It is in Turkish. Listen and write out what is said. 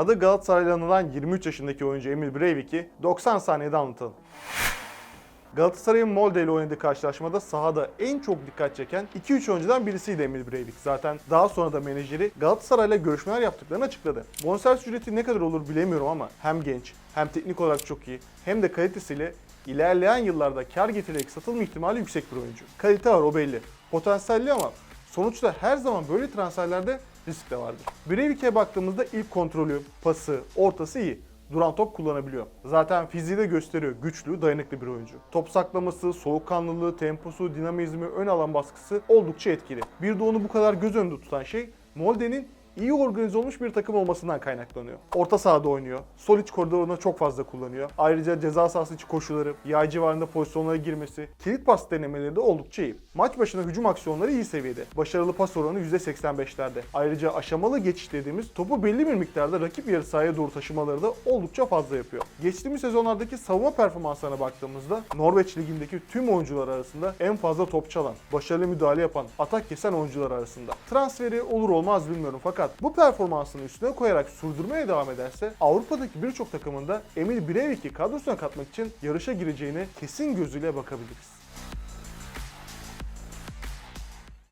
Adı Galatasaray'la anılan 23 yaşındaki oyuncu Emil Breivik'i 90 saniyede anlatalım. Galatasaray'ın Molde ile oynadığı karşılaşmada sahada en çok dikkat çeken 2-3 oyuncudan birisiydi Emil Breivik. Zaten daha sonra da menajeri Galatasaray'la görüşmeler yaptıklarını açıkladı. Bonservis ücreti ne kadar olur bilemiyorum ama hem genç hem teknik olarak çok iyi hem de kalitesiyle ilerleyen yıllarda kar getirerek satılma ihtimali yüksek bir oyuncu. Kalite var o belli. Potansiyelli ama sonuçta her zaman böyle transferlerde risk de vardır. Breivik'e baktığımızda ilk kontrolü, pası, ortası iyi duran top kullanabiliyor. Zaten fiziği de gösteriyor. Güçlü, dayanıklı bir oyuncu. Top saklaması, soğukkanlılığı, temposu, dinamizmi, ön alan baskısı oldukça etkili. Bir de onu bu kadar göz önünde tutan şey Molde'nin iyi organize olmuş bir takım olmasından kaynaklanıyor. Orta sahada oynuyor. Sol iç koridorunu çok fazla kullanıyor. Ayrıca ceza sahası içi koşuları, yay civarında pozisyonlara girmesi, kilit pas denemeleri de oldukça iyi. Maç başına hücum aksiyonları iyi seviyede. Başarılı pas oranı %85'lerde. Ayrıca aşamalı geçiş dediğimiz topu belli bir miktarda rakip yarı sahaya doğru taşımaları da oldukça fazla yapıyor. Geçtiğimiz sezonlardaki savunma performanslarına baktığımızda Norveç ligindeki tüm oyuncular arasında en fazla top çalan, başarılı müdahale yapan, atak kesen oyuncular arasında. Transferi olur olmaz bilmiyorum fakat bu performansını üstüne koyarak sürdürmeye devam ederse Avrupa'daki birçok takımında Emil Breivik'i kadrosuna katmak için yarışa gireceğine kesin gözüyle bakabiliriz.